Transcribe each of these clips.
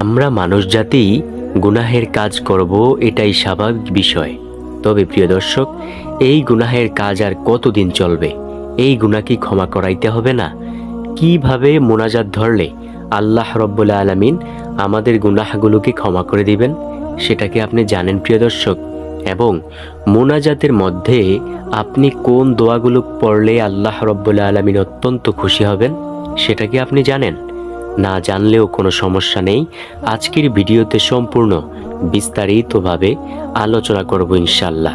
আমরা মানুষ জাতি, গুনাহের কাজ করব এটাই স্বাভাবিক বিষয়। তবে প্রিয় দর্শক, এই গুনাহের কাজ আর কতদিন চলবে? এই গুনাহ কি ক্ষমা করাইতে হবে না? কীভাবে মোনাজাত ধরলে আল্লাহ রব্বুল্লা আলমিন আমাদের গুনাহগুলোকে ক্ষমা করে দিবেন? সেটাকে আপনি জানেন প্রিয় দর্শক? এবং মোনাজাতের মধ্যে আপনি কোন দোয়াগুলো পড়লে আল্লাহ রব্বুল্লা আলমিন অত্যন্ত খুশি হবেন? সেটা কি আপনি জানেন? না জানলেও কোনো সমস্যা নেই, আজকের ভিডিওতে সম্পূর্ণ বিস্তারিতভাবে আলোচনা করব ইনশাল্লাহ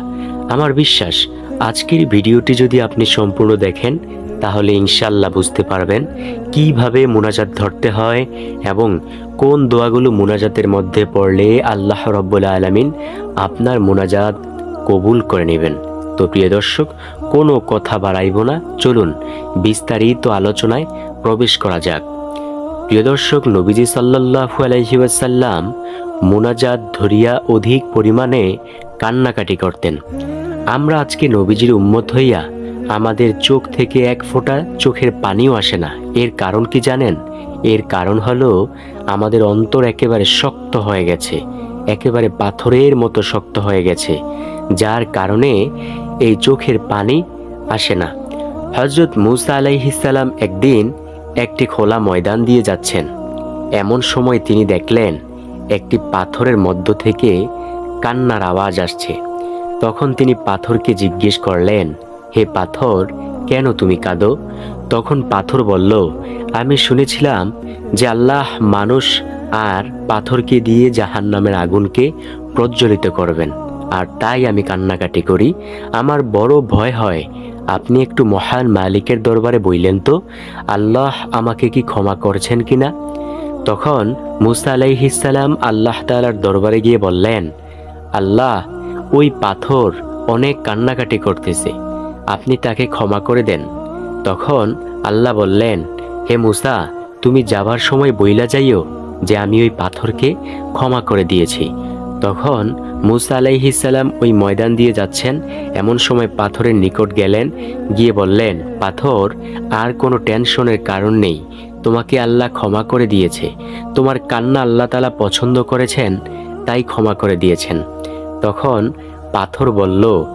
আমার বিশ্বাস, আজকের ভিডিওটি যদি আপনি সম্পূর্ণ দেখেন, তাহলে ইনশাল্লাহ বুঝতে পারবেন কীভাবে মোনাজাত ধরতে হয় এবং কোন দোয়াগুলো মোনাজাতের মধ্যে পড়লে আল্লাহ রব্বুল আলমিন আপনার মোনাজাত কবুল করে নেবেন। তো প্রিয় দর্শক, কোনো কথা বাড়াইব না, চলুন বিস্তারিত আলোচনায় প্রবেশ করা যাক। প্রিয় দর্শক, নবীজি সাল্লাহু আলহিউসাল্লাম মোনাজাত ধরিয়া অধিক পরিমাণে কান্নাকাটি করতেন। আমরা আজকে নবীজির উম্মত হইয়া আমাদের চোখ থেকে এক ফোঁটা চোখের পানিও আসে না। এর কারণ কি জানেন? এর কারণ হলো আমাদের অন্তর একেবারে শক্ত হয়ে গেছে, একেবারে পাথরের মতো শক্ত হয়ে গেছে, যার কারণে এই চোখের পানি আসে না। হজরত মুসা আলাইহিসাল্লাম একদিন একটি খোলা ময়দান দিয়ে যাচ্ছেন। এমন সময় তিনি দেখলেন, একটি পাথরের মধ্য থেকে কান্নার আওয়াজ আসছে। তখন তিনি পাথরকে জিজ্ঞেস করলেন, হে পাথর, কেন তুমি কাঁদো? তখন পাথর বলল, আমি শুনেছিলাম যে আল্লাহ মানুষ আর পাথরকে দিয়ে জাহান নামের আগুনকে প্রজ্বলিত করবেন। আর তাই আমি কান্নাকাটি করি। আমার বড় ভয় হয় আপনি একটু মহান মালিকের দরবারে বইলেন তো, আল্লাহ আমাকে কি ক্ষমা করছেন কিনা? তখন মুসা আলাইহিসাল্লাম আল্লাহ তালার দরবারে গিয়ে বললেন, আল্লাহ, ওই পাথর অনেক কান্নাকাটি করতেছে, আপনি তাকে ক্ষমা করে দেন। তখন আল্লাহ বললেন, হে মুসা, তুমি যাবার সময় বইলা যাইও যে আমি ওই পাথরকে ক্ষমা করে দিয়েছি। তখন মুসা আলাইহিসাল্লাম ওই ময়দান দিয়ে যাচ্ছেন। এমন সময় পাথরের নিকট গেলেন, গিয়ে বললেন, পাথর, আর কোনো টেনশনের কারণ নেই। তোমাকে আল্লাহ ক্ষমা করে দিয়েছে। তোমার কান্না আল্লাহ তালা পছন্দ করেছেন, তাই ক্ষমা করে দিয়েছেন। তখন পাথর বলল,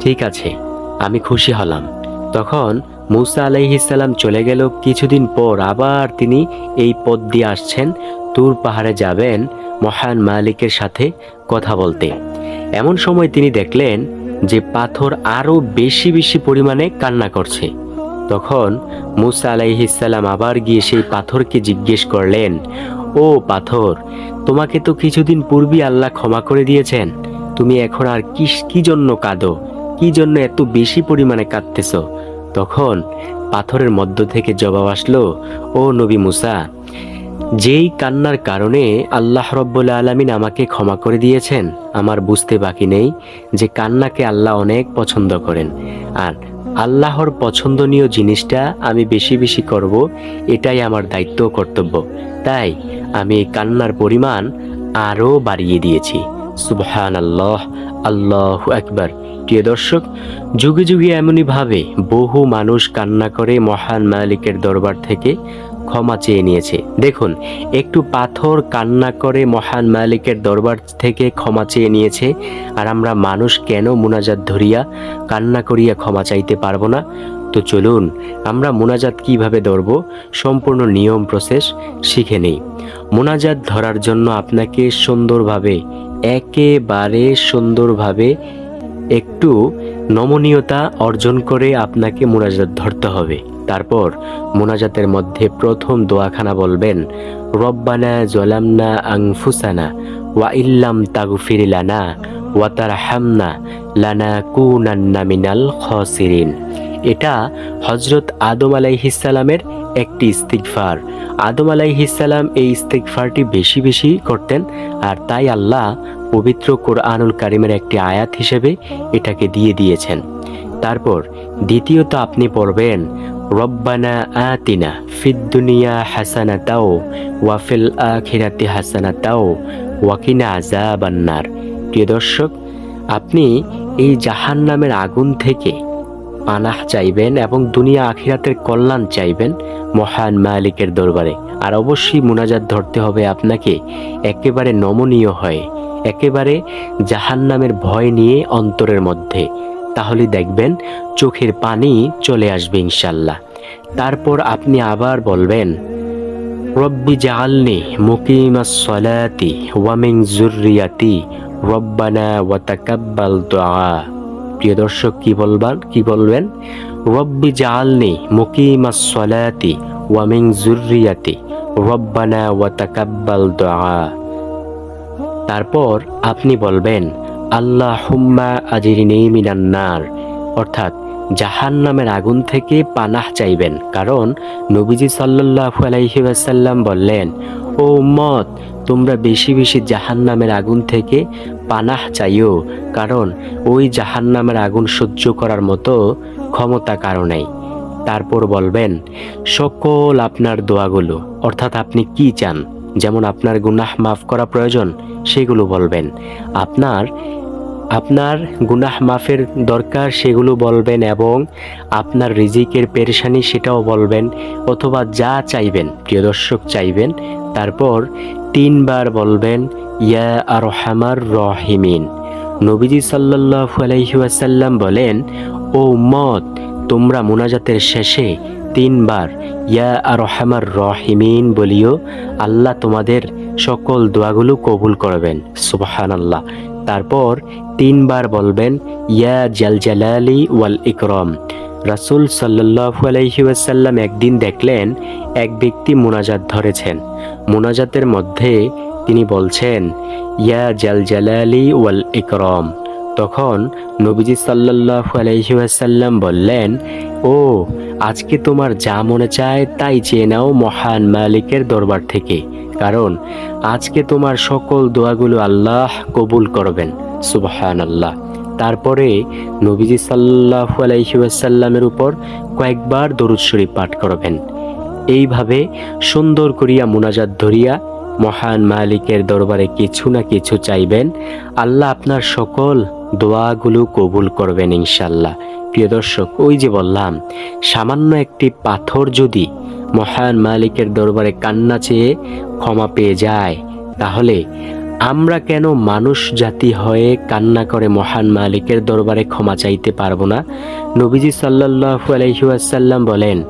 ঠিক আছে, আমি খুশি হলাম। তখন মুসা আলাইহিসাল্লাম চলে গেল। কিছুদিন পর আবার তিনি এই পথ দিয়ে আসছেন। তুর পাহাড়ে যাবেন মহান মালিকের সাথে কথা বলতে। এমন সময় তিনি দেখলেন যে পাথর আরও বেশি বেশি পরিমাণে কান্না করছে। তখন মুসা আলাইহিসাল্লাম আবার গিয়ে সেই পাথরকে জিজ্ঞেস করলেন, ও পাথর, তোমাকে তো কিছুদিন পূর্বেই আল্লাহ ক্ষমা করে দিয়েছেন। তুমি এখন আর কি কি জন্য কাঁদো? কি জন্য এত বেশি পরিমাণে কাঁদতেছ? তখন পাথরের মধ্য থেকে জবাব আসলো, ও নবী মুসা যেই কান্নার কারণে আল্লাহ রব্বুল আলমিন আমাকে ক্ষমা করে দিয়েছেন, আমার বুঝতে বাকি নেই যে কান্নাকে আল্লাহ অনেক পছন্দ করেন। আর আল্লাহর পছন্দনীয় জিনিসটা আমি বেশি বেশি করব, এটাই আমার দায়িত্ব কর্তব্য। তাই আমি কান্নার পরিমাণ আরও বাড়িয়ে দিয়েছি। সুবহান আল্লাহ আল্লাহ একবার প্রিয় দর্শক, যুগে যুগে এমনইভাবে বহু মানুষ কান্না করে মহান মালিকের দরবার থেকে ক্ষমা চেয়ে নিয়েছে। দেখুন, একটু পাথর কান্না করে মহান মালিকের দরবার থেকে ক্ষমা চেয়ে নিয়েছে, আর আমরা মানুষ কেন মোনাজাত ধরিয়া, কান্না করিয়া ক্ষমা চাইতে পারব না? তো চলুন, আমরা মোনাজাত কীভাবে ধরব? সম্পূর্ণ নিয়ম প্রসেস শিখে নেই। মোনাজাত ধরার জন্য আপনাকে সুন্দরভাবে, একেবারে সুন্দরভাবে একটু নমনীয়তা অর্জন করে আপনাকে মোনাজাত ধরতে হবে। তারপর মোনাজাতের মধ্যে প্রথম দোয়াখানা বলবেন, রব্বানা জলামনা আংফুসানা ওয়া ইল্লাম তাগুফিরিলানা লানা হামনা লানা কুনান্না মিনাল খসিরিন। এটা হজরত আদম আলাইহিসালামের একটি ইস্তিগফার। আদম আলাইহিসাল্লাম এই ইস্তিগফারটি বেশি বেশি করতেন আর তাই আল্লাহ পবিত্র কোরআনুল কারিমের একটি আয়াত হিসেবে এটাকে দিয়ে দিয়েছেন। তারপর দ্বিতীয়ত আপনি পড়বেন, রব্বানা আতিনা ফিদ দুনিয়া হাসানা তাও ওয়াফিল আখিরাতি হাসানা তাও ওয়াকিনা আজাবান্নার প্রিয় দর্শক, আপনি এই জাহান নামের আগুন থেকে পানাহ চাইবেন এবং দুনিয়া আখিরাতের কল্যাণ চাইবেন মহান মালিকের দরবারে। আর অবশ্যই মুনাজাত ধরতে হবে আপনাকে। একেবারে নমনীয় হয়ে, একেবারে জাহান্নামের ভয় নিয়ে অন্তরের মধ্যে। তাহলে দেখবেন চোখের পানি চলে আসবে ইনশাল্লাহ তারপর আপনি আবার বলবেন, রব্বি জাআলনি মুকিমাস সলাতি ওয়া মিন যুররিয়াতি রব্বানা ওয়া তাকাব্বাল দুআ প্রিয় দর্শক, কি বলবেন কি বলবেন? রব্বি জালনি মুকিমাস সলাতি ওয়া মিন যুররিয়াতি, রব্বানা ওয়া তাকাব্বাল দুআ। তারপর আপনি বলবেন আল্লাহ হুম্মা আজিরিনি মিনান্নার অর্থাৎ জাহান নামের আগুন থেকে পানাহ চাইবেন। কারণ, নবীজি সাল্লাল্লাহু আলাইহি ওয়াসাল্লাম বললেন, ও উম্মত, তোমরা বেশি বেশি জাহান নামের আগুন থেকে পানাহ চাইও, কারণ ওই জাহান নামের আগুন সহ্য করার মতো ক্ষমতা কারও নেই। তারপর বলবেন, সকল আপনার দোয়াগুলো, অর্থাৎ আপনি কি চান, যেমন আপনার গুনাহ মাফ করা প্রয়োজন, সেগুলো বলবেন। আপনার আপনার গুনাহ মাফের দরকার সেগুলো বলবেন এবং আপনার রিজিকের পেরেশানি সেটাও বলবেন, অথবা যা চাইবেন, প্রিয় দর্শক চাইবেন। তারপর তিনবার বলবেন, ইয়া আর হামার রহিমিন। নবীজি সাল্লাল্লাহু আলাইহি ওয়াসাল্লাম বলেন, ও মত তোমরা মুনাজাতের শেষে তিনবার ইয়া আর রহমার রহিমিন বলিও আল্লাহ তোমাদের সকল দোয়াগুলো কবুল করবেন। সুবহান আল্লাহ তারপর তিনবার বলবেন, ইয়া জাল জালালি ওয়াল ইকরম। রাসুল সাল্লাহু আলাইহি ওয়াসাল্লাম একদিন দেখলেন এক ব্যক্তি মোনাজাত ধরেছেন। মোনাজাতের মধ্যে তিনি বলছেন, ইয়া জাল জালালি ওয়াল ইকরম। তখন নবীজি সাল্লাল্লাহু আলাইহি ওয়াসাল্লাম বললেন, ও, আজকে তোমার যা মনে চায় তাই চেয়ে নাও মহান মালিকের দরবার থেকে। কারণ আজকে তোমার সকল দোয়াগুলো আল্লাহ কবুল করবেন। সুবহান আল্লাহ তারপরে নবীজি সাল্লাহু আলাইহি ওয়াসাল্লামের উপর কয়েকবার দরুদ শরীফ পাঠ করবেন। এইভাবে সুন্দর করিয়া মোনাজাত ধরিয়া মহান মালিকের দরবারে কিছু না কিছু চাইবেন। আল্লাহ আপনার সকল দোয়াগুলো কবুল করবেন ইনশাল্লাহ প্রিয় দর্শক, ওই যে বললাম, সামান্য একটি পাথর যদি মহান মালিকের দরবারে কান্না চেয়ে ক্ষমা পেয়ে যায়, তাহলে আমরা কেন মানুষ জাতি হয়ে কান্না করে মহান মালিকের দরবারে ক্ষমা চাইতে পারব না? নবীজি সাল্লাল্লাহু আলাইহি ওয়াসাল্লাম বলেন,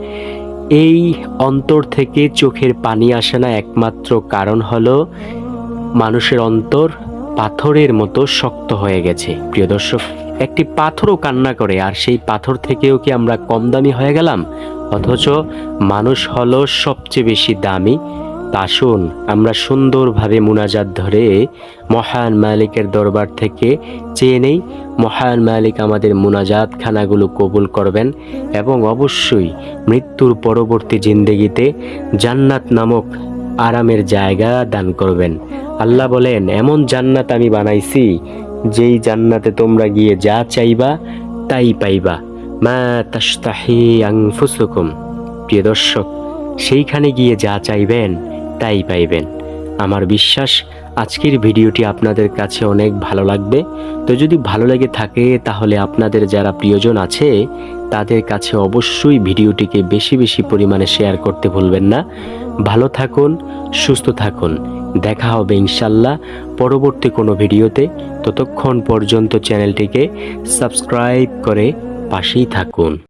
এই অন্তর থেকে চোখের পানি আসে না, একমাত্র কারণ হলো মানুষের অন্তর পাথরের মতো শক্ত হয়ে গেছে। প্রিয় দর্শক, একটি পাথরও কান্না করে, আর সেই পাথর থেকেও কি আমরা কম দামি হয়ে গেলাম? অথচ মানুষ হলো সবচেয়ে বেশি দামি আসুন আমরা সুন্দরভাবে মুনাজাত ধরে মহান মালিকের দরবার থেকে চেয়ে নেই, মহান মালিক আমাদের মুনাজাত খানাগুলো কবুল করবেন এবং অবশ্যই মৃত্যুর পরবর্তী জিন্দেগিতে জান্নাত নামক আরামের জায়গা দান করবেন। আল্লাহ বলেন, এমন জান্নাত আমি বানাইছি, যেই জান্নাতে তোমরা গিয়ে যা চাইবা তাই পাইবা। মা তাস্তাহি আংফুসুকুম প্রিয় দর্শক, সেইখানে গিয়ে যা চাইবেন তাই পাইবেন। আমার বিশ্বাস, আজকের ভিডিওটি আপনাদের কাছে অনেক ভালো লাগবে। তো যদি ভালো লেগে থাকে, তাহলে আপনাদের যারা প্রিয়জন আছে, তাদের কাছে অবশ্যই ভিডিওটিকে বেশি বেশি পরিমাণে শেয়ার করতে ভুলবেন না। ভালো থাকুন, সুস্থ থাকুন। দেখা হবে ইনশাল্লাহ পরবর্তী কোনো ভিডিওতে। ততক্ষণ পর্যন্ত চ্যানেলটিকে সাবস্ক্রাইব করে পাশেই থাকুন।